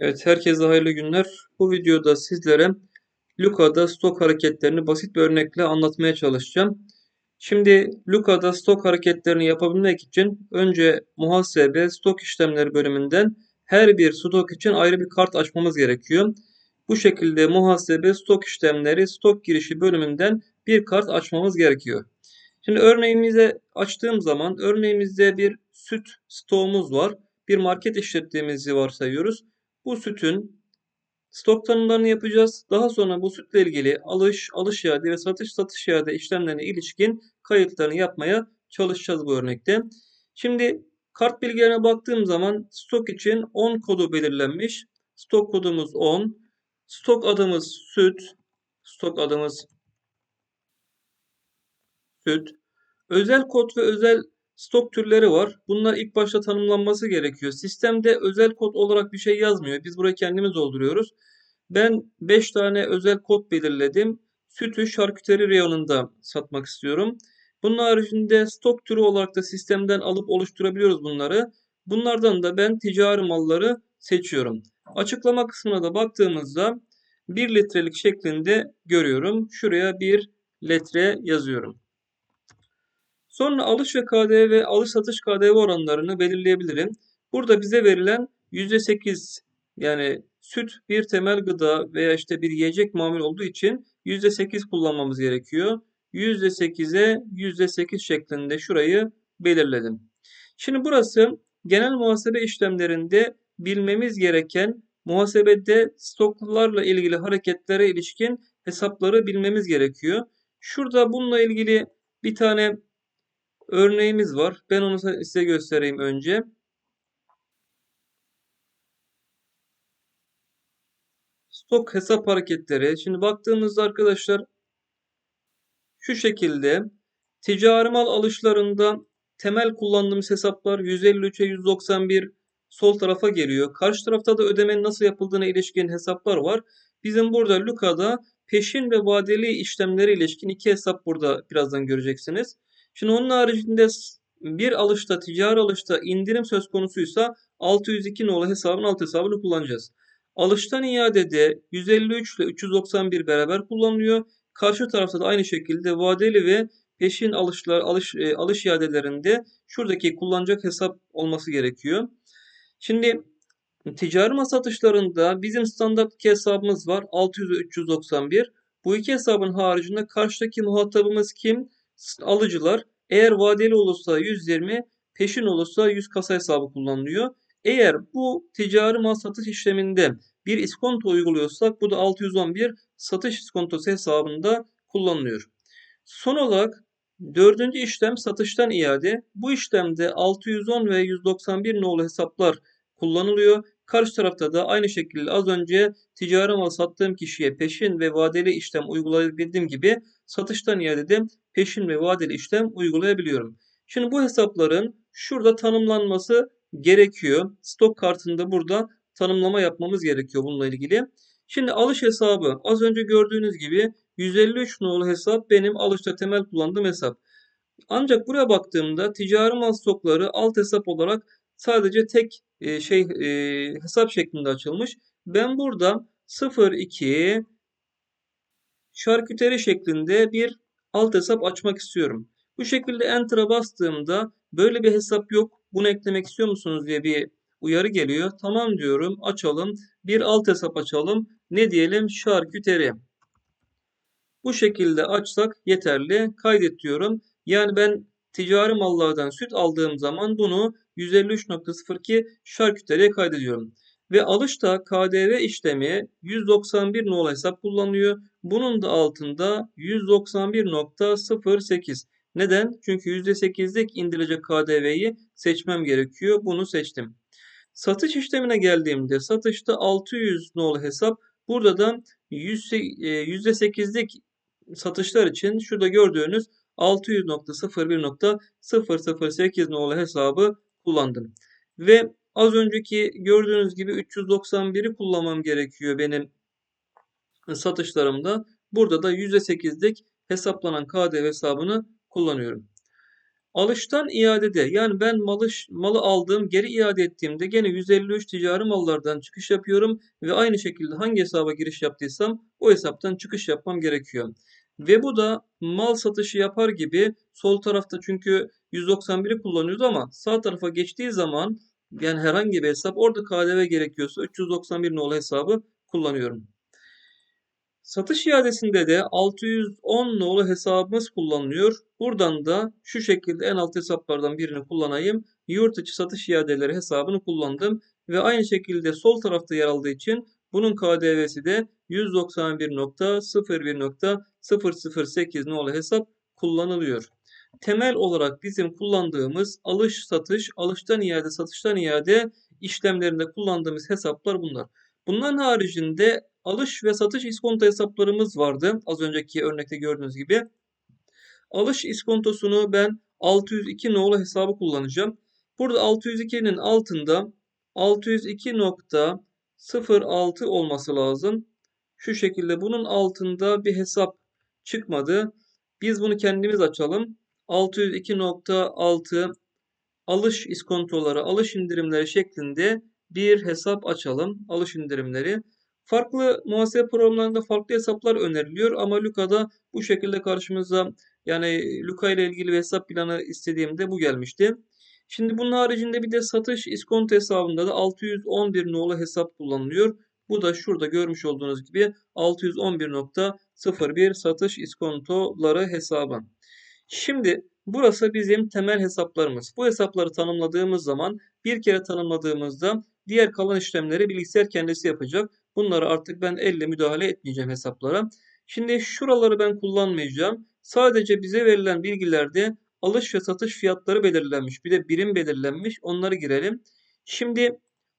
Evet, herkese hayırlı günler. Bu videoda sizlere Luka'da stok hareketlerini basit bir örnekle anlatmaya çalışacağım. Şimdi Luka'da stok hareketlerini yapabilmek için önce muhasebe stok işlemleri bölümünden her bir stok için ayrı bir kart açmamız gerekiyor. Bu şekilde muhasebe stok işlemleri stok girişi bölümünden bir kart açmamız gerekiyor. Şimdi örneğimize açtığım zaman örneğimizde bir süt stoğumuz var. Bir market işlettiğimizi varsayıyoruz. Bu sütün stok tanımlarını yapacağız. Daha sonra bu sütle ilgili alış, alış iade ve satış, satış iade işlemlerine ilişkin kayıtlarını yapmaya çalışacağız bu örnekte. Şimdi kart bilgilerine baktığım zaman stok için 10 kodu belirlenmiş. Stok kodumuz 10. Stok adımız süt. Stok adımız süt. Özel kod ve özel stok türleri var. Bunlar ilk başta tanımlanması gerekiyor. Sistemde özel kod olarak bir şey yazmıyor. Biz burayı kendimiz dolduruyoruz. Ben 5 tane özel kod belirledim. Sütü şarküteri reyonunda satmak istiyorum. Bunun haricinde stok türü olarak da sistemden alıp oluşturabiliyoruz bunları. Bunlardan da ben ticari malları seçiyorum. Açıklama kısmına da baktığımızda 1 litrelik şeklinde görüyorum. Şuraya 1 litre yazıyorum. Sonra alış ve KDV ve alış satış KDV oranlarını belirleyebilirim. Burada bize verilen %8 yani süt bir temel gıda veya işte bir yiyecek mamul olduğu için %8 kullanmamız gerekiyor. %8'e %8 şeklinde şurayı belirledim. Şimdi burası genel muhasebe işlemlerinde bilmemiz gereken muhasebede stoklarla ilgili hareketlere ilişkin hesapları bilmemiz gerekiyor. Şurada bununla ilgili bir tane örneğimiz var. Ben onu size göstereyim önce. Stok hesap hareketleri. Şimdi baktığımızda arkadaşlar şu şekilde ticari mal alışlarında temel kullandığımız hesaplar 153'e 191 sol tarafa geliyor. Karşı tarafta da ödemenin nasıl yapıldığına ilişkin hesaplar var. Bizim burada Luka'da peşin ve vadeli işlemlere ilişkin iki hesap burada birazdan göreceksiniz. Şimdi onun haricinde bir alışta, ticari alışta indirim söz konusuysa 602 nolu hesabın alt hesabını kullanacağız. Alıştan iadede 153 ile 391 beraber kullanılıyor. Karşı tarafta da aynı şekilde vadeli ve peşin alışlar, alış, e, alış iadelerinde şuradaki kullanacak hesap olması gerekiyor. Şimdi ticari mal satışlarında bizim standart iki hesabımız var. 600 ve 391. Bu iki hesabın haricinde karşıdaki muhatabımız kim? Alıcılar eğer vadeli olursa 120, peşin olursa 100 kasa hesabı kullanılıyor. Eğer bu ticari mal satış işleminde bir iskonto uyguluyorsak bu da 611 satış iskontosu hesabında kullanılıyor. Son olarak dördüncü işlem satıştan iade. Bu işlemde 610 ve 191 nolu hesaplar kullanılıyor. Karşı tarafta da aynı şekilde az önce ticari mal sattığım kişiye peşin ve vadeli işlem uygulayabildiğim gibi satıştan iadede peşin ve vadeli işlem uygulayabiliyorum. Şimdi bu hesapların şurada tanımlanması gerekiyor. Stok kartında burada tanımlama yapmamız gerekiyor bununla ilgili. Şimdi alış hesabı az önce gördüğünüz gibi 153 nolu hesap benim alışta temel kullandığım hesap. Ancak buraya baktığımda ticari mal stokları alt hesap olarak sadece tek e, şey e, hesap şeklinde açılmış. Ben burada 02 şarküteri şeklinde bir alt hesap açmak istiyorum. Bu şekilde Enter'a bastığımda böyle bir hesap yok. Bunu eklemek istiyor musunuz diye bir uyarı geliyor. Tamam diyorum. Açalım. Bir alt hesap açalım. Ne diyelim? Şarküteri. Bu şekilde açsak yeterli. Kaydet diyorum. Yani ben ticari mallardan süt aldığım zaman bunu 153.02 şarküteriye kaydediyorum. Ve alışta KDV işlemi 191 nolu hesap kullanılıyor. Bunun da altında 191.08. Neden? Çünkü %8'lik indirilecek KDV'yi seçmem gerekiyor. Bunu seçtim. Satış işlemine geldiğimde satışta 600 nolu hesap. Burada da %8'lik e, satışlar için şurada gördüğünüz 600.01.008 nolu hesabı kullandım. Ve az önceki gördüğünüz gibi 391'i kullanmam gerekiyor benim satışlarımda. Burada da %8'lik hesaplanan KDV hesabını kullanıyorum. Alıştan iadede yani ben malı, malı aldığım geri iade ettiğimde gene 153 ticari mallardan çıkış yapıyorum ve aynı şekilde hangi hesaba giriş yaptıysam o hesaptan çıkış yapmam gerekiyor. Ve bu da mal satışı yapar gibi sol tarafta çünkü 191'i kullanıyordu ama sağ tarafa geçtiği zaman yani herhangi bir hesap orada KDV gerekiyorsa 391 nolu hesabı kullanıyorum. Satış iadesinde de 610 nolu hesabımız kullanılıyor. Buradan da şu şekilde en alt hesaplardan birini kullanayım. Yurt içi satış iadeleri hesabını kullandım. Ve aynı şekilde sol tarafta yer aldığı için bunun KDV'si de 191.01.008 nolu hesap kullanılıyor. Temel olarak bizim kullandığımız alış satış, alıştan iade, satıştan iade işlemlerinde kullandığımız hesaplar bunlar. Bunların haricinde alış ve satış iskonto hesaplarımız vardı. Az önceki örnekte gördüğünüz gibi. Alış iskontosunu ben 602 nolu hesabı kullanacağım. Burada 602'nin altında 602.06 olması lazım. Şu şekilde bunun altında bir hesap çıkmadı. Biz bunu kendimiz açalım. 602.6 alış iskontoları, alış indirimleri şeklinde bir hesap açalım. Alış indirimleri. Farklı muhasebe programlarında farklı hesaplar öneriliyor ama Luka'da bu şekilde karşımıza yani Luka ile ilgili hesap planı istediğimde bu gelmişti. Şimdi bunun haricinde bir de satış iskonto hesabında da 611 nolu hesap kullanılıyor. Bu da şurada görmüş olduğunuz gibi 611.01 satış iskontoları hesabı. Şimdi burası bizim temel hesaplarımız. Bu hesapları tanımladığımız zaman bir kere tanımladığımızda diğer kalan işlemleri bilgisayar kendisi yapacak. Bunları artık ben elle müdahale etmeyeceğim hesaplara. Şimdi şuraları ben kullanmayacağım. Sadece bize verilen bilgilerde alış ve satış fiyatları belirlenmiş. Bir de birim belirlenmiş. Onları girelim. Şimdi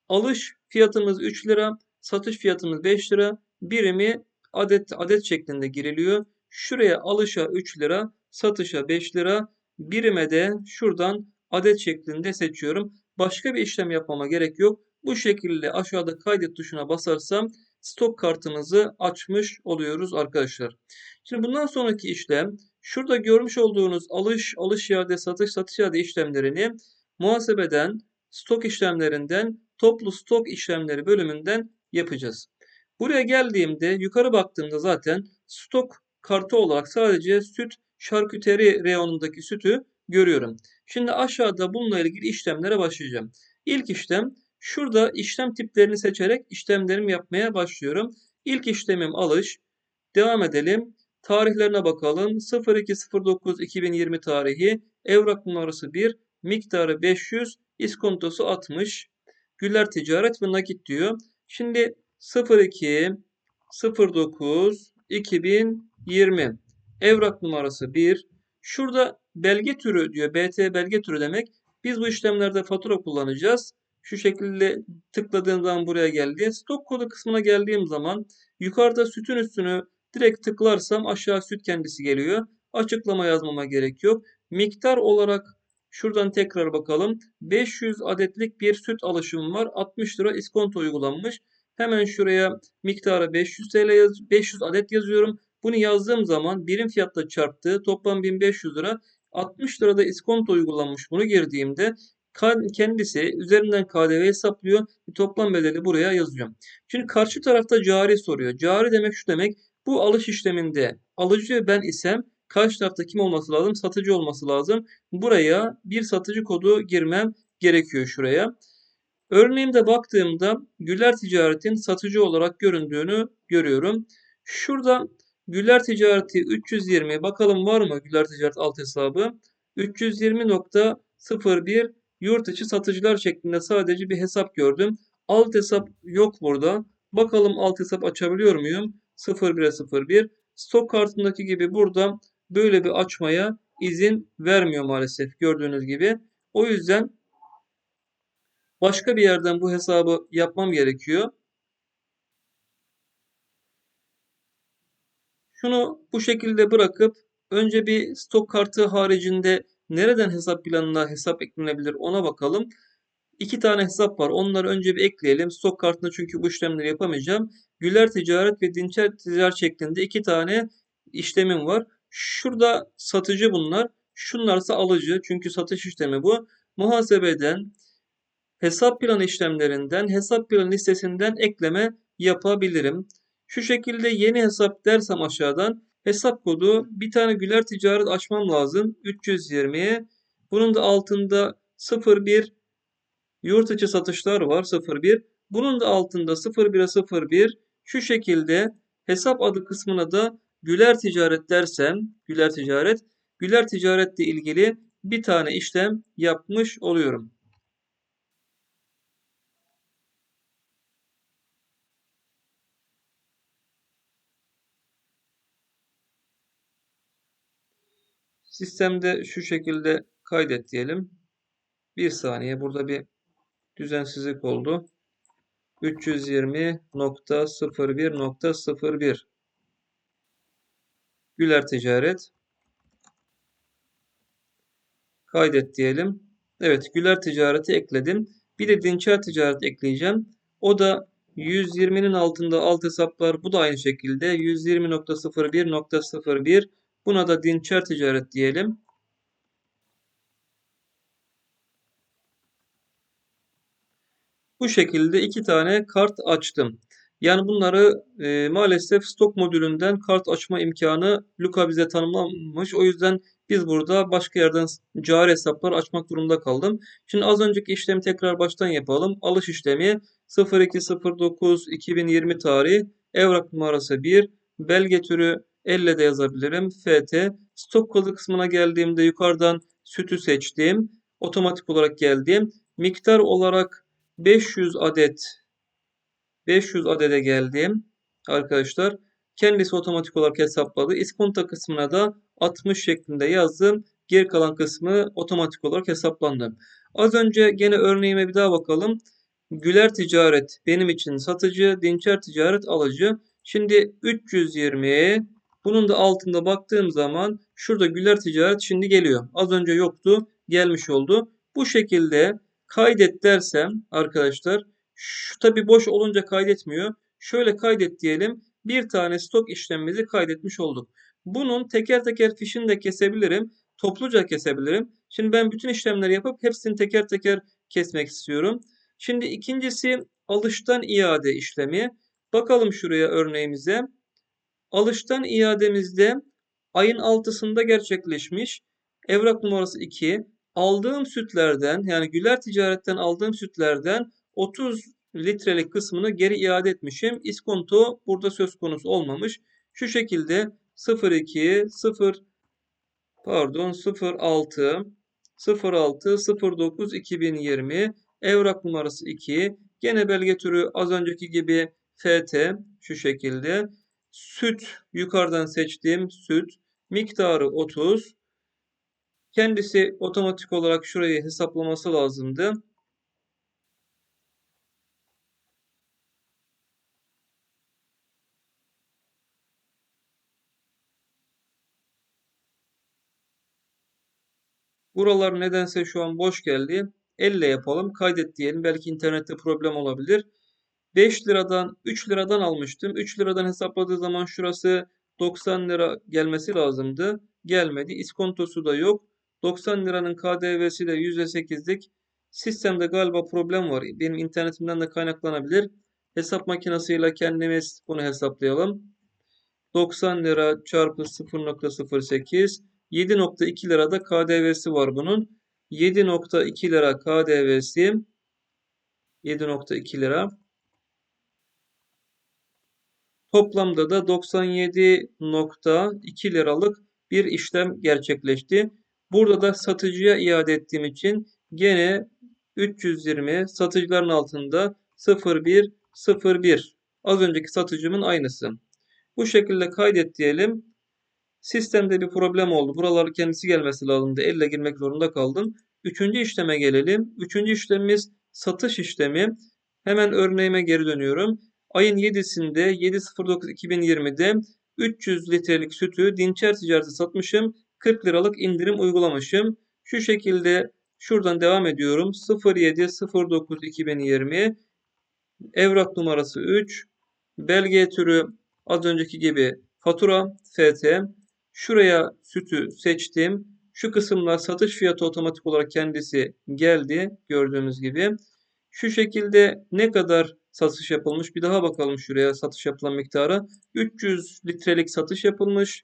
alış fiyatımız 3 lira, satış fiyatımız 5 lira. Birimi adet adet şeklinde giriliyor. Şuraya alışa 3 lira, satışa 5 lira. Birime de şuradan adet şeklinde seçiyorum. Başka bir işlem yapmama gerek yok. Bu şekilde aşağıda kaydet tuşuna basarsam stok kartımızı açmış oluyoruz arkadaşlar. Şimdi bundan sonraki işlem şurada görmüş olduğunuz alış, alış iade, satış, satış iade işlemlerini muhasebeden, stok işlemlerinden, toplu stok işlemleri bölümünden yapacağız. Buraya geldiğimde yukarı baktığımda zaten stok kartı olarak sadece süt şarküteri reyonundaki sütü görüyorum. Şimdi aşağıda bununla ilgili işlemlere başlayacağım. İlk işlem Şurada işlem tiplerini seçerek işlemlerimi yapmaya başlıyorum. İlk işlemim alış. Devam edelim. Tarihlerine bakalım. 02.09.2020 tarihi. Evrak numarası 1. Miktarı 500. İskontosu 60. Güller ticaret ve nakit diyor. Şimdi 02 09 2020 evrak numarası 1. Şurada belge türü diyor. BT belge türü demek. Biz bu işlemlerde fatura kullanacağız. Şu şekilde tıkladığım zaman buraya geldi. Stok kodu kısmına geldiğim zaman yukarıda sütün üstünü direkt tıklarsam aşağı süt kendisi geliyor. Açıklama yazmama gerek yok. Miktar olarak şuradan tekrar bakalım. 500 adetlik bir süt alışım var. 60 lira iskonto uygulanmış. Hemen şuraya miktarı 500 TL yaz 500 adet yazıyorum. Bunu yazdığım zaman birim fiyatla çarptı. Toplam 1500 lira. 60 lirada iskonto uygulanmış. Bunu girdiğimde kendisi üzerinden KDV hesaplıyor. Bir toplam bedeli buraya yazıyor. Şimdi karşı tarafta cari soruyor. Cari demek şu demek. Bu alış işleminde alıcı ben isem karşı tarafta kim olması lazım? Satıcı olması lazım. Buraya bir satıcı kodu girmem gerekiyor şuraya. Örneğimde baktığımda Güller Ticaret'in satıcı olarak göründüğünü görüyorum. Şurada Güller Ticareti 320 bakalım var mı Güller Ticaret alt hesabı? 320.01 yurt içi satıcılar şeklinde sadece bir hesap gördüm. Alt hesap yok burada. Bakalım alt hesap açabiliyor muyum? 01'e 01. Stok kartındaki gibi burada böyle bir açmaya izin vermiyor maalesef gördüğünüz gibi. O yüzden başka bir yerden bu hesabı yapmam gerekiyor. Şunu bu şekilde bırakıp önce bir stok kartı haricinde Nereden hesap planına hesap eklenebilir ona bakalım. İki tane hesap var. Onları önce bir ekleyelim. Stok kartında çünkü bu işlemleri yapamayacağım. Güler ticaret ve dinçer ticaret şeklinde iki tane işlemim var. Şurada satıcı bunlar. Şunlarsa alıcı çünkü satış işlemi bu. Muhasebeden hesap planı işlemlerinden hesap planı listesinden ekleme yapabilirim. Şu şekilde yeni hesap dersem aşağıdan hesap kodu bir tane Güler Ticaret açmam lazım. 320'ye. Bunun da altında 01 yurt içi satışlar var 01. Bunun da altında 01'e 01 şu şekilde hesap adı kısmına da Güler Ticaret dersem Güler Ticaret Güler Ticaretle ilgili bir tane işlem yapmış oluyorum. Sistemde şu şekilde kaydet diyelim. Bir saniye burada bir düzensizlik oldu. 320.01.01 Güler Ticaret kaydet diyelim. Evet Güler Ticaret'i ekledim. Bir de Dinçer Ticaret ekleyeceğim. O da 120'nin altında alt hesaplar bu da aynı şekilde 120.01.01 Buna da Dinçer Ticaret diyelim. Bu şekilde iki tane kart açtım. Yani bunları e, maalesef stok modülünden kart açma imkanı Luka bize tanımlamış. O yüzden biz burada başka yerden cari hesaplar açmak durumunda kaldım. Şimdi az önceki işlemi tekrar baştan yapalım. Alış işlemi 02.09.2020 tarihi evrak numarası 1 belge türü elle de yazabilirim. FT stok kodu kısmına geldiğimde yukarıdan sütü seçtim. Otomatik olarak geldim. Miktar olarak 500 adet 500 adede geldim arkadaşlar. Kendisi otomatik olarak hesapladı. İskonto kısmına da 60 şeklinde yazdım. Geri kalan kısmı otomatik olarak hesaplandı. Az önce gene örneğime bir daha bakalım. Güler ticaret benim için satıcı, Dinçer ticaret alıcı. Şimdi 320 bunun da altında baktığım zaman şurada Güler ticaret şimdi geliyor. Az önce yoktu, gelmiş oldu. Bu şekilde kaydet dersem arkadaşlar şu tabi boş olunca kaydetmiyor. Şöyle kaydet diyelim. Bir tane stok işlemimizi kaydetmiş olduk. Bunun teker teker fişini de kesebilirim. Topluca kesebilirim. Şimdi ben bütün işlemleri yapıp hepsini teker teker kesmek istiyorum. Şimdi ikincisi alıştan iade işlemi. Bakalım şuraya örneğimize. Alıştan iademizde ayın 6'sında gerçekleşmiş. Evrak numarası 2. Aldığım sütlerden yani Güler Ticaret'ten aldığım sütlerden 30 litrelik kısmını geri iade etmişim. İskonto burada söz konusu olmamış. Şu şekilde 02 0 pardon 06 06 09 2020 evrak numarası 2 gene belge türü az önceki gibi FT şu şekilde süt yukarıdan seçtiğim süt miktarı 30 kendisi otomatik olarak şurayı hesaplaması lazımdı. Buralar nedense şu an boş geldi. Elle yapalım. Kaydet diyelim. Belki internette problem olabilir. 5 liradan 3 liradan almıştım. 3 liradan hesapladığı zaman şurası 90 lira gelmesi lazımdı. Gelmedi. İskontosu da yok. 90 liranın KDV'si de %8'lik. Sistemde galiba problem var. Benim internetimden de kaynaklanabilir. Hesap makinesiyle kendimiz bunu hesaplayalım. 90 lira çarpı 0.08 7.2 lirada KDV'si var bunun. 7.2 lira KDV'si 7.2 lira. Toplamda da 97.2 liralık bir işlem gerçekleşti. Burada da satıcıya iade ettiğim için gene 320 satıcıların altında 0101 az önceki satıcımın aynısı. Bu şekilde kaydet diyelim. Sistemde bir problem oldu. Buraları kendisi gelmesi lazımdı. Elle girmek zorunda kaldım. Üçüncü işleme gelelim. Üçüncü işlemimiz satış işlemi. Hemen örneğime geri dönüyorum. Ayın 7'sinde 7.09.2020'de 300 litrelik sütü Dinçer ticareti satmışım. 40 liralık indirim uygulamışım. Şu şekilde şuradan devam ediyorum. 07.09.2020 evrak numarası 3 belge türü az önceki gibi fatura FT Şuraya sütü seçtim. Şu kısımlar satış fiyatı otomatik olarak kendisi geldi gördüğünüz gibi. Şu şekilde ne kadar satış yapılmış bir daha bakalım şuraya satış yapılan miktarı. 300 litrelik satış yapılmış.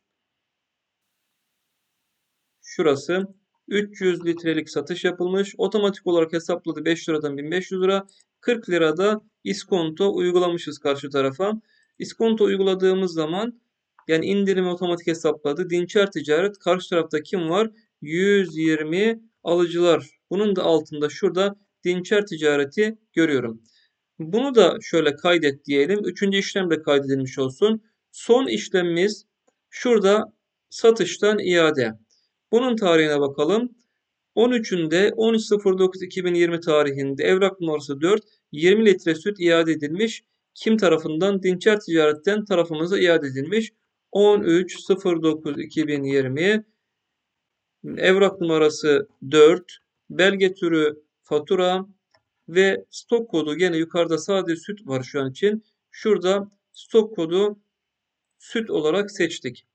Şurası 300 litrelik satış yapılmış. Otomatik olarak hesapladı 5 liradan 1500 lira. 40 lirada iskonto uygulamışız karşı tarafa. İskonto uyguladığımız zaman yani indirimi otomatik hesapladı. Dinçer ticaret karşı tarafta kim var? 120 alıcılar. Bunun da altında şurada dinçer ticareti görüyorum. Bunu da şöyle kaydet diyelim. Üçüncü işlem de kaydedilmiş olsun. Son işlemimiz şurada satıştan iade. Bunun tarihine bakalım. 13'ünde 13.09.2020 tarihinde evrak numarası 4 20 litre süt iade edilmiş. Kim tarafından? Dinçer Ticaret'ten tarafımıza iade edilmiş. 13.09.2020 evrak numarası 4 belge türü fatura ve stok kodu gene yukarıda sadece süt var şu an için. Şurada stok kodu süt olarak seçtik.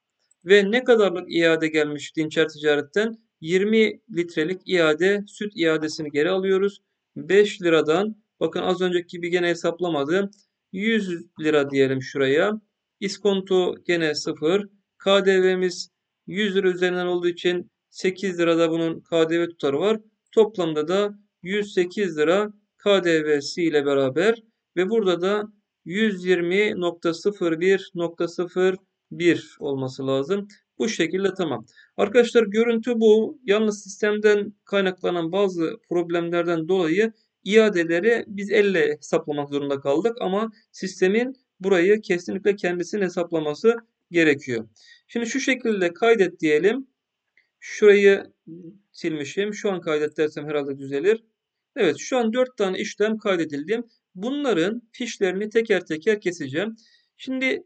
Ve ne kadarlık iade gelmiş Dinçer Ticaret'ten? 20 litrelik iade süt iadesini geri alıyoruz. 5 liradan bakın az önceki gibi gene hesaplamadı. 100 lira diyelim şuraya. İskonto gene 0. KDV'miz 100 lira üzerinden olduğu için 8 lirada bunun KDV tutarı var. Toplamda da 108 lira KDV'si ile beraber ve burada da 120.01.01 olması lazım. Bu şekilde tamam. Arkadaşlar görüntü bu. Yalnız sistemden kaynaklanan bazı problemlerden dolayı iadeleri biz elle hesaplamak zorunda kaldık ama sistemin burayı kesinlikle kendisinin hesaplaması gerekiyor. Şimdi şu şekilde kaydet diyelim. Şurayı silmişim. Şu an kaydet dersem herhalde düzelir. Evet şu an 4 tane işlem kaydedildi. Bunların fişlerini teker teker keseceğim. Şimdi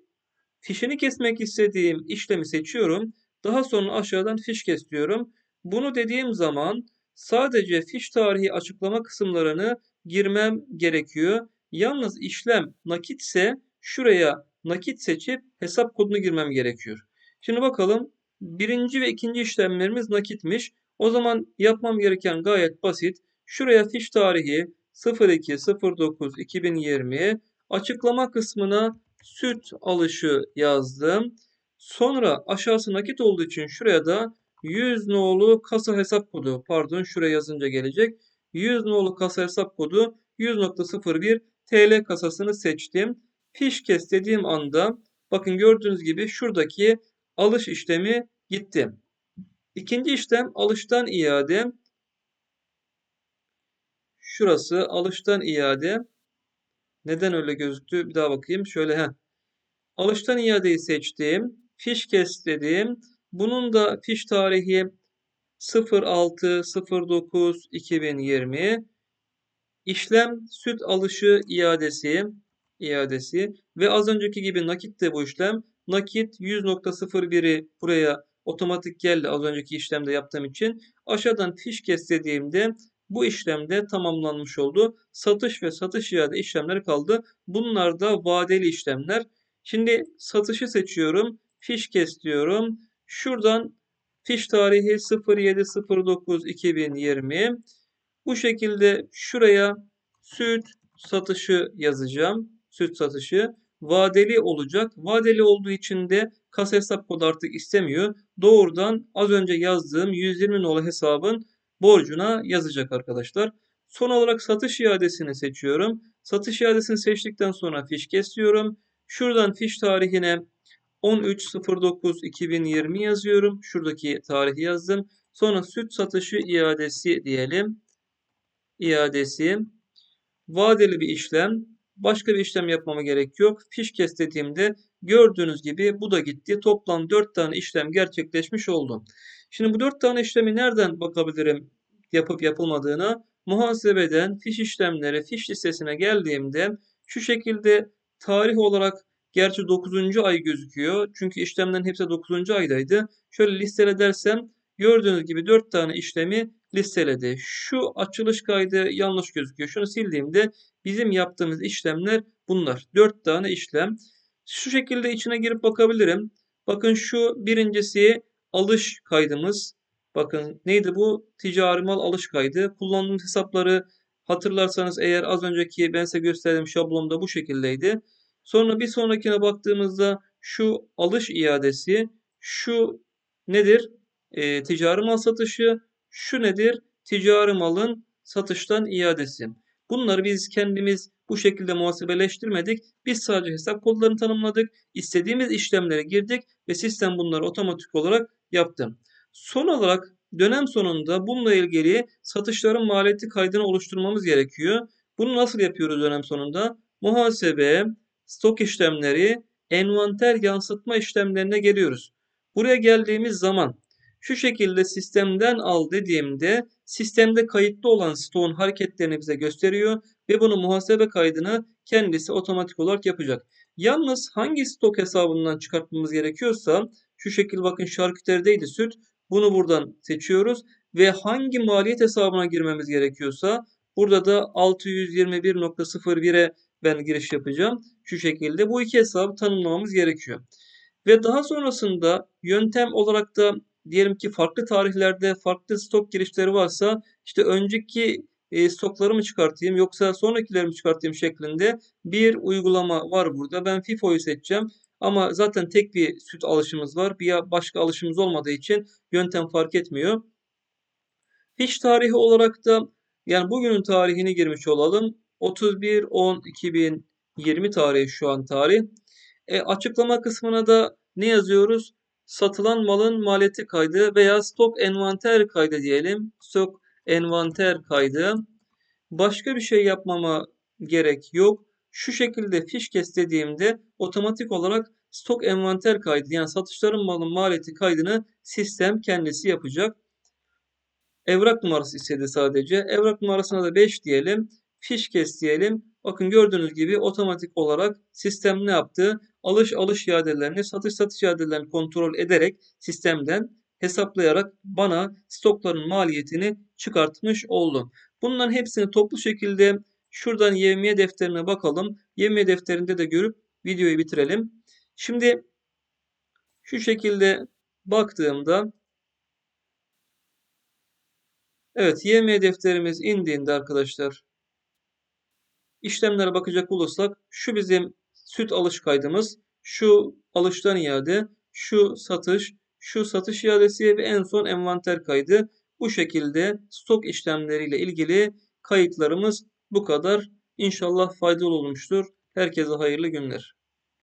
fişini kesmek istediğim işlemi seçiyorum. Daha sonra aşağıdan fiş kes diyorum. Bunu dediğim zaman sadece fiş tarihi açıklama kısımlarını girmem gerekiyor. Yalnız işlem nakitse şuraya nakit seçip hesap kodunu girmem gerekiyor. Şimdi bakalım birinci ve ikinci işlemlerimiz nakitmiş. O zaman yapmam gereken gayet basit. Şuraya fiş tarihi 02.09.2020 açıklama kısmına süt alışı yazdım. Sonra aşağısı nakit olduğu için şuraya da 100 nolu kasa hesap kodu pardon şuraya yazınca gelecek. 100 nolu kasa hesap kodu 100.01 TL kasasını seçtim. Fiş kes dediğim anda bakın gördüğünüz gibi şuradaki alış işlemi gitti. İkinci işlem alıştan iade. Şurası alıştan iade. Neden öyle gözüktü? Bir daha bakayım. Şöyle he. Alıştan iadeyi seçtim. Fiş kes dedim. Bunun da fiş tarihi 06.09.2020. İşlem süt alışı iadesi iadesi ve az önceki gibi nakit de bu işlem. Nakit 100.01'i buraya otomatik geldi az önceki işlemde yaptığım için. Aşağıdan fiş kes dediğimde bu işlemde tamamlanmış oldu. Satış ve satış iade işlemleri kaldı. Bunlar da vadeli işlemler. Şimdi satışı seçiyorum. Fiş kes diyorum. Şuradan fiş tarihi 07.09.2020. Bu şekilde şuraya süt satışı yazacağım. Süt satışı vadeli olacak. Vadeli olduğu için de kasa hesap kodu artık istemiyor. Doğrudan az önce yazdığım 120 nolu hesabın borcuna yazacak arkadaşlar. Son olarak satış iadesini seçiyorum. Satış iadesini seçtikten sonra fiş kesiyorum. Şuradan fiş tarihine 13.09.2020 yazıyorum. Şuradaki tarihi yazdım. Sonra süt satışı iadesi diyelim. İadesi. Vadeli bir işlem. Başka bir işlem yapmama gerek yok. Fiş kes dediğimde gördüğünüz gibi bu da gitti. Toplam 4 tane işlem gerçekleşmiş oldu. Şimdi bu 4 tane işlemi nereden bakabilirim yapıp yapılmadığına? Muhasebeden fiş işlemleri, fiş listesine geldiğimde şu şekilde tarih olarak gerçi 9. ay gözüküyor. Çünkü işlemlerin hepsi 9. aydaydı. Şöyle listele dersem gördüğünüz gibi 4 tane işlemi listeledi. Şu açılış kaydı yanlış gözüküyor. Şunu sildiğimde bizim yaptığımız işlemler bunlar. 4 tane işlem. Şu şekilde içine girip bakabilirim. Bakın şu birincisi alış kaydımız. Bakın neydi bu? Ticari mal alış kaydı. Kullandığım hesapları hatırlarsanız eğer az önceki ben size gösterdiğim şablonda bu şekildeydi. Sonra bir sonrakine baktığımızda şu alış iadesi, şu nedir? E, ticari mal satışı, şu nedir? Ticari malın satıştan iadesi. Bunları biz kendimiz bu şekilde muhasebeleştirmedik. Biz sadece hesap kodlarını tanımladık. İstediğimiz işlemlere girdik ve sistem bunları otomatik olarak yaptı. Son olarak dönem sonunda bununla ilgili satışların maliyeti kaydını oluşturmamız gerekiyor. Bunu nasıl yapıyoruz dönem sonunda? Muhasebe, stok işlemleri, envanter yansıtma işlemlerine geliyoruz. Buraya geldiğimiz zaman şu şekilde sistemden al dediğimde sistemde kayıtlı olan stoğun hareketlerini bize gösteriyor ve bunu muhasebe kaydını kendisi otomatik olarak yapacak. Yalnız hangi stok hesabından çıkartmamız gerekiyorsa şu şekil bakın şarküterideydi süt. Bunu buradan seçiyoruz ve hangi maliyet hesabına girmemiz gerekiyorsa burada da 621.01'e ben giriş yapacağım. Şu şekilde bu iki hesabı tanımlamamız gerekiyor. Ve daha sonrasında yöntem olarak da diyelim ki farklı tarihlerde farklı stok girişleri varsa işte önceki e, stokları mı çıkartayım yoksa sonrakileri mi çıkartayım şeklinde bir uygulama var burada. Ben FIFO'yu seçeceğim. Ama zaten tek bir süt alışımız var. Bir başka alışımız olmadığı için yöntem fark etmiyor. Fiş tarihi olarak da yani bugünün tarihini girmiş olalım. 31-10-2020 tarihi şu an tarih. E, açıklama kısmına da ne yazıyoruz? Satılan malın maliyeti kaydı veya stok envanter kaydı diyelim. Stok envanter kaydı. Başka bir şey yapmama gerek yok. Şu şekilde fiş kes dediğimde otomatik olarak stok envanter kaydı yani satışların malın maliyeti kaydını sistem kendisi yapacak. Evrak numarası istedi sadece. Evrak numarasına da 5 diyelim. Fiş kes diyelim. Bakın gördüğünüz gibi otomatik olarak sistem ne yaptı? Alış alış iadelerini, satış satış iadelerini kontrol ederek sistemden hesaplayarak bana stokların maliyetini çıkartmış oldu. Bunların hepsini toplu şekilde şuradan yevmiye defterine bakalım. Yevmiye defterinde de görüp videoyu bitirelim. Şimdi şu şekilde baktığımda Evet, YM defterimiz indiğinde arkadaşlar işlemlere bakacak olursak şu bizim süt alış kaydımız, şu alıştan iade, şu satış, şu satış iadesi ve en son envanter kaydı. Bu şekilde stok işlemleriyle ilgili kayıtlarımız bu kadar. İnşallah faydalı olmuştur. Herkese hayırlı günler.